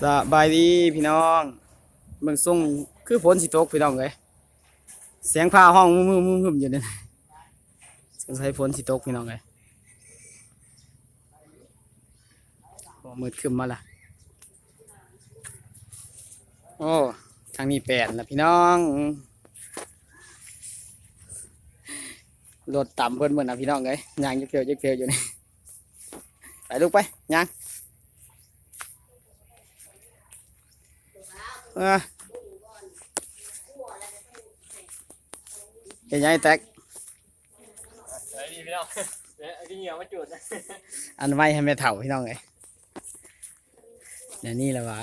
สบายดีพี่น้องเมืองส่งคือฝนสิตกพี่น้องเลยเสียงฟ้าห้องมึมมึมมึมอยู่เนี่ยสงสัยฝนสิตกพี่น้องเลยโอ้มืดขึ้นมาละโอ้ทางนี้แปดล้วพี่น้องรถต่ำเพิ่นเหมือนนะพี่น้องเลยยางยึกเพียวยึกเพียวอยู่นี่ไปลูกไปยาง เออเห็นยังไงแตกเฮ้ยพี่น้องเดี๋ยวเอาที่เหนียวมาจุดอันไว้ให้แม่เถ่าพี่น้องเลยเดี๋ยวนี้แหละวะ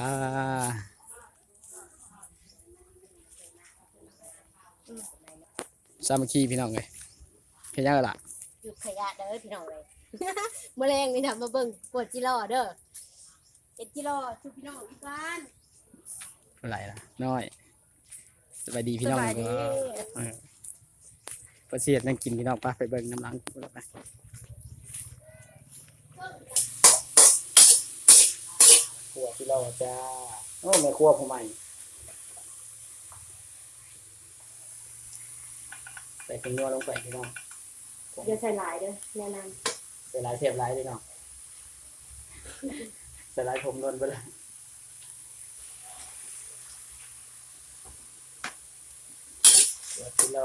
สามัคคีพี่น้องเลยเห็นยังละหยุดขยะเด้อพี่น้องเลยแมลงนี่นะมาเบิ่งปวดจิรอเด้อเอ็ดจิรอชุบพี่น้องอีกบ้าน อะไรล่ะ น้อยสบายดีพี่น้องสบายดี เออประเสียดนั่งกินพี่น้องไปไปเบิ่งน้ำล้างกูแล้วไปครัวพี่เราจ้าโอ้แม่ครัวผมใหม่ใส่เป็นนัวลงไปพี่น้องเดี๋ยวใส่หลายเด้อแนะนใส่หลายเทียบหลายพี่น้องใส่หลายผมนวลไปเลย ครัวพี่เรา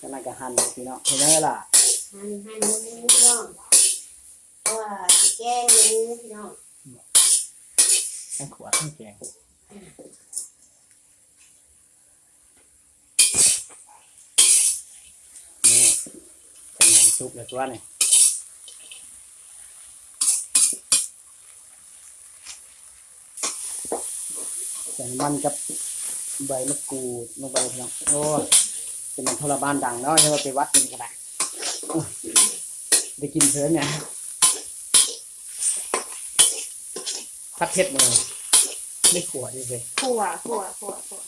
ขนาดกะหันพี่น้องเห็นไหมล่ะำหั่นหั่นหมูพี่น้องเพราะว่าสิแกงหมูพี่น้องทั้งขวดทั้งแกงนี่เป็นน้ำซุปเลยตัวนี่ ใส่น้ำมันกับใบมะกรูดลงไปพี่น้องโอ้ยเป็นมันทรมานดังเนาะใช่ว่าไปวัดกินกันได้โอ้ยได้กินเพิ่มเนี่ยพัดเพชรเลยไม่ขวดเลยขั่วขั่วขั่วขั่ว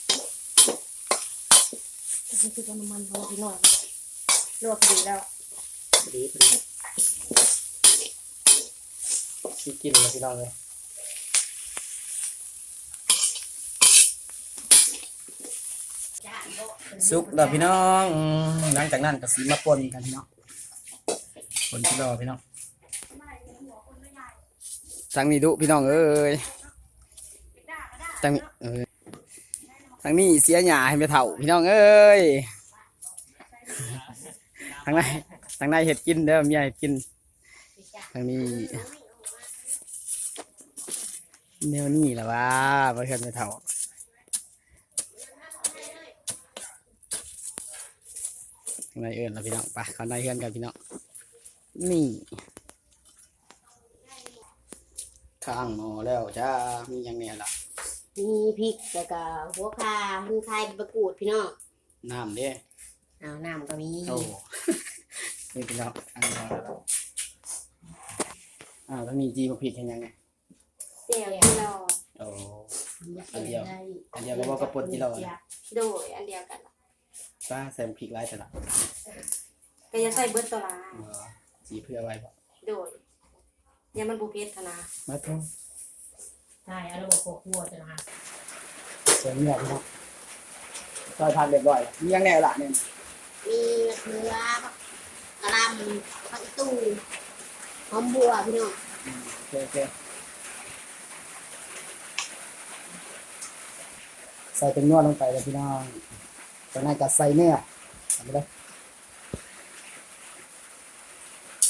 นี่คือน้ำมันพอพี่น้องลวกดีแล้วพอดีพอดีสิกินเลยพี่น้องเลย สุกแล้วพี่น้อง หลังจากนั้นก็สีมาปนกันพี่น้องปนพี่รอพี่น้องทางนี้ดุพี่น้องเอ้ยทางนี้เอ้ยทางนี้เสียหยาให้ไปเถ่าพี่น้องเอ้ยทางในทางในเห็ดกินเด้อมีเห็ดกินทางนี้แนวนี้แหละว่าบ่เห็นไปเถ่า ข้างในเอิญเราพี่น้องไปข้างในเฮือนกันพี่น้องนี่ข้างหมอแล้วจ้ามีหยังเนี่ยล่ะมีพริกแล้วก็หัวคาหันคายบะกรูดพี่น้องน้ำเด้เอาน้ำก็มีโอ้นี่พี่น้องข้างหมอแล้วอ้าวถ้ามีจีมาผิดเห็นยังไงเจียวจิรอโอ้อันเดียวอันเดียวก็ว่ากระปุกที่เราอะโดยอันเดียวกันล่ะ ป้าใส่พริกไร้แต่ละก็จะใส่เบิร์ตตัวละเออจีเพื่อไว้บ่โดยเนี่ยมันบุเพชรนะมาทุ่งใช่เอาระบบโครัวจะนะเสริมเนี่ยพี่น้องซอยทานเรียบร้อยแล้วมีหยังแน่ล่ะเนี่ยมีเนื้อกระลำผักอีตูหอมบัวพี่น้องโอเคโอเคใส่เป็นนวดลงไปเลยพี่น้อง ตอนนั้นก็ใส่เนื้อทำไปเลย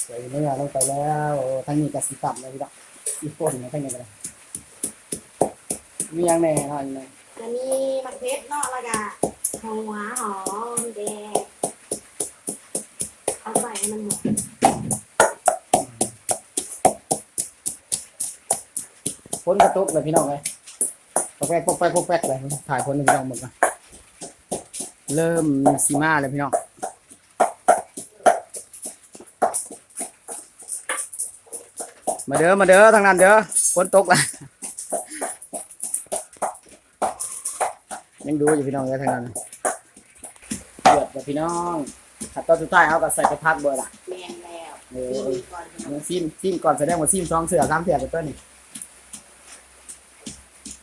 ใส่เนื้อลงไปแล้วทั้งนี้ก็สีต่ำเลยพี่น้องอีกคนนะทั้งนี้ก็เลยมีอย่างแน่นอนเลยอันนี้มันเพชรเนาะแล้วก็หัวหอมแดงเอาใส่ให้มันหมดฝนกระตุกเลยพี่น้องเลยพกแป๊กพกแป๊กพกแป๊กเลยถ่ายฝนให้พี่น้องหมดมา เริ่มสีมาเลยพี่น้องมาเด้อมาเด้อทางนั้นเด้อฝนตกละยังดูอยู่พี่น้องเด้อทางนั้นเดือดกับพี่น้องขัดตอนสุดท้ายเอากับใส่กระพักเบอร์ละแมงแล้วเอนี่อมีก่อนพี่น้องเนี่ยซิมซิมก่อนแสดงว่าซิมสองเสือสามเสือเป็นต้นนี่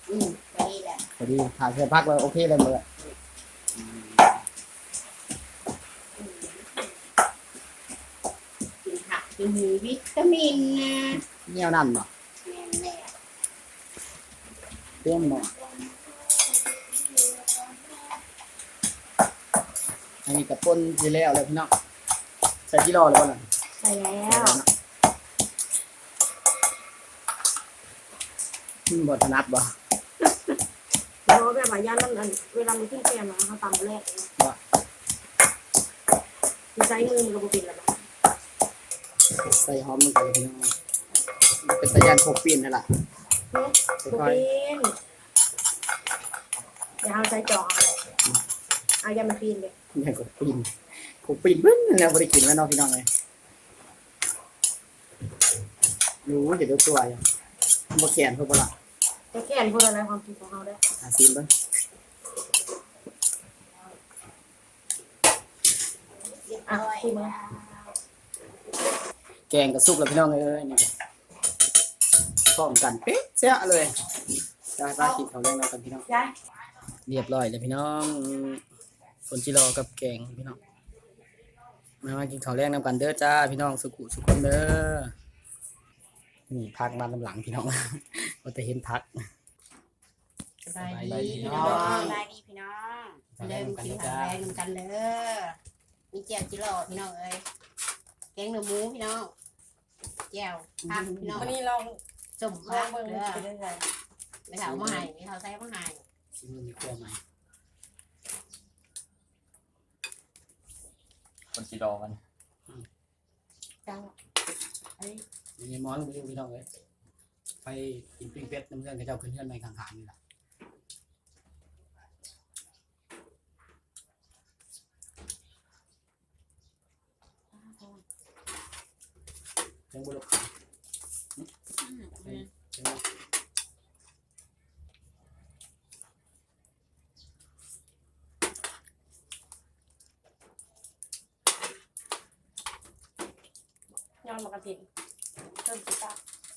อืมไปนี่แหละพอดีถ่ายเสือพักแล้วโอเคเลยหมดเลยกินผั กกินมีวิตามินนะเนี่ยวนั่นบ่แม่แม่เต็มบ่อันนี้กับป้นที่แล้วเลยพี่น้องใส่ที่รอเลยบ่ล่ะใส่แล้วอืมบ่ถนัดบ่เราแบบว่าย่านนั่นอันเวลามันขึ้นแกมนะเขาตำแรกเองบ่คือใช้มือมันก็บ่เป็นแล้วนะ ใส่หอมมันก็เลยพี่น้องเป็นตะยานโคกปีนนั่นล่ะเฮ้ยบ่ค่อยเป็นเดี๋ยวเอาใส่จอกเอาเลยเอายามาปีนเลยๆเนี่ยโคกปีนโคกปีนเบิ้งนั่นแหล้วบ่ได้กินแล้วเนาะพี่น้องเอ้ยรู้จะเดี๋ยวตัวอยู่บ่แขนเพิ่นบ่ล่ะจะแก้นพวกอะไรความคิดของเขาได้หาซิมเบิ่งอะชิมเลย แกงกับซุปแล้วพี่น้องเอ้ยนี่พร้อมกันเป๊ะเสียเลยได้ปลากินเขาวแรงแล้วกันพี่น้องยายเรียบร้อยเลยพี่น้องฝนจิรอกับแกงพี่น้อง มามากินข้าวแรงนำกันเด้อจ้าพี่น้องสุขุสุขคนเด้อ นี่พักมาลำหลังพี่น้องก็จะเห็นพักสบายสบายดีดีพี่พี่น้น้อองงสบายดีพี่น้องเริ่มกินข้าวแรงนำกันเด้อมีเจียวจิโร่พี่น้องเอ้ย แกงเนื้อหมูพี่น้องแจ่วผักพี่น้องวันนี้ลองสมลอผังกเบิ่งเด้อเป็นยังไงไม่เถามาให้ไม่เถาใส่มาให้ชิมมีขั้วไหมคนสีดอกันจังมีมอนไปดูพี่น้องเลยไปกินปิ้งเป็ดน้ำเพื่อนกับเจ้าขึ้นเพื่อนในข้างๆนี่แหละ ยังบุรุษยังบุย้อนมากระถิ่นเริ่มติดตา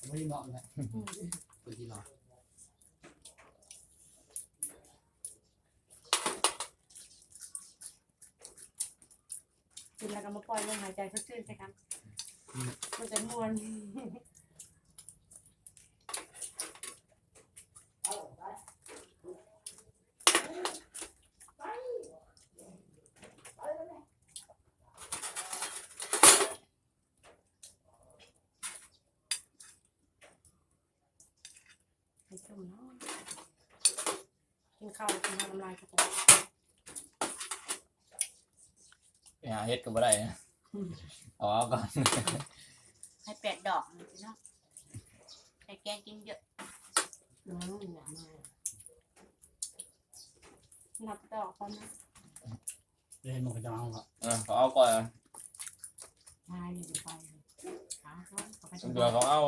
ไม่ได้เหมาะเลยคนที่รอกินแล้วก็มาปล่อยลมหายใจสดชื่นใช่กัน มันจะมวนให้ชุ่มเนาะกินข้าวกินข้าวน้ำลายกระโปงไปหาเฮ็ดก็บ่ได้นะเอาเอาก่อนให้แปดดอกนะพี่น้องให้แกงกินเยอะอืมอย่ามานับดอกก่อนนะเล่นมันก็จะเอาครับเออเขาเอาก่อนทายอยู่ไปหาเขาเขาไปเดือเขาเอา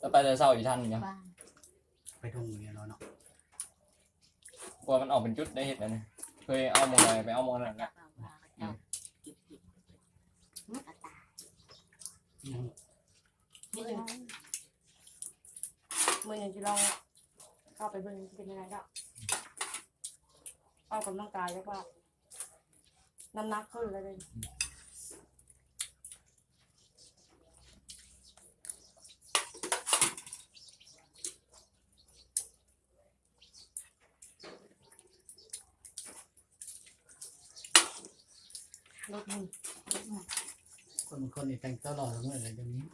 จะไปแต่เช้าอีกท่านเนี่ยบ้านไปทุ่งอย่างเงี้ยเนาะเนาะกลัวมันออกเป็นจุดได้เห็ดนะเนี่ยเคยเอามองอะไรไปเอามองนั่นแหละ เจ้าเก็บเก็บ กระตายยังนี่เลยมือหนึ่งจะลองเข้าไปเบิ่งเป็นยังไงก็ออกกำลังกายแล้วก็น้ำหนักขึ้นเลยเลยรถมึง คนคนนี่แต่งตลอดทั้งหมดเลยเดี๋ยวนี้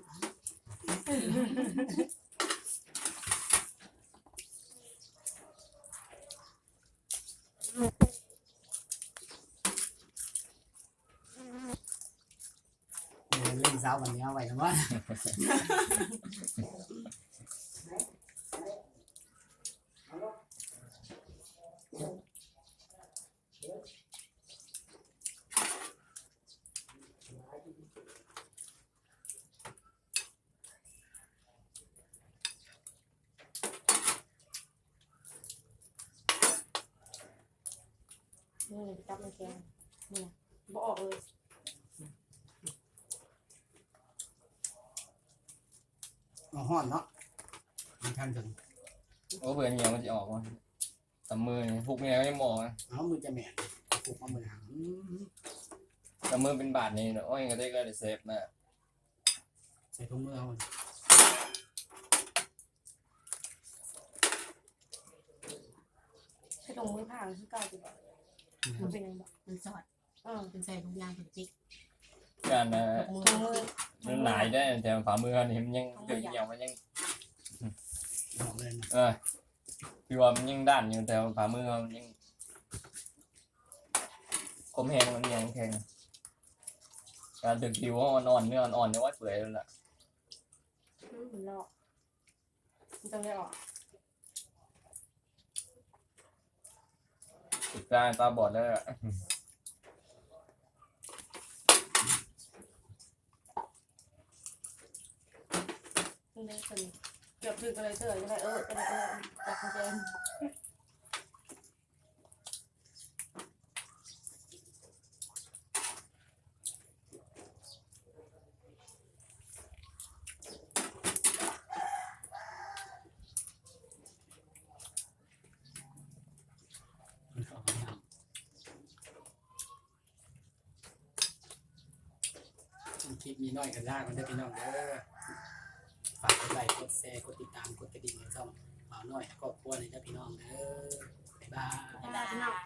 เล่นสาววันนี้เอาไว้นะว่า นี่จับมันแข็งนี่นะบออกเลยเอห่อนเนาะมันทันถึงโอ้เบื่อเนียมันจะออกวะตำมือนี่พวกเมียไม่เงมองนะเอามือจะแหม่ปลุกเอามือหางอื้ตำมือเป็นบาทนี่นะโอ้ยก็ได้ก็ได้เซฟนะใส่ถุงมือเอาใช้ตรงมือผ่าคือเก่าจุด มันเป็นยังไงมันสอดเออมันใส่ทุกอย่างเป็นจิกการนะตกมือตรงมือมันหลายได้แต่ฝ่ามือนี่มันยังเดือดเหนียวมันยังออกเลยนะเออคือว่ามันยังด้านอยู่แต่ฝ่ามือมันยังคมแหงมันยังแข็งการดึกผิวอ่อนๆเนื้ออ่อนๆเนี่ยว่าเปื่อยแล้วล่ะอืมมันหลอกมันต้องได้ออก ติดตาตาบอดแล้วอะเกือบถึงอะไรเจอจะไหมเออเป็นเออจับกุญแจนเข้าห้องน้ำค ลิปมีน้อยกันลากมันได้พี่น้องเด้อฝากกดไลค์กดแชร์กดติดตามกดกระดิ่งให้ช่องเบาน้อยก็ครัวในเจ้าพี่น้องเด้อบ๊ายบาย บ๊ายบาย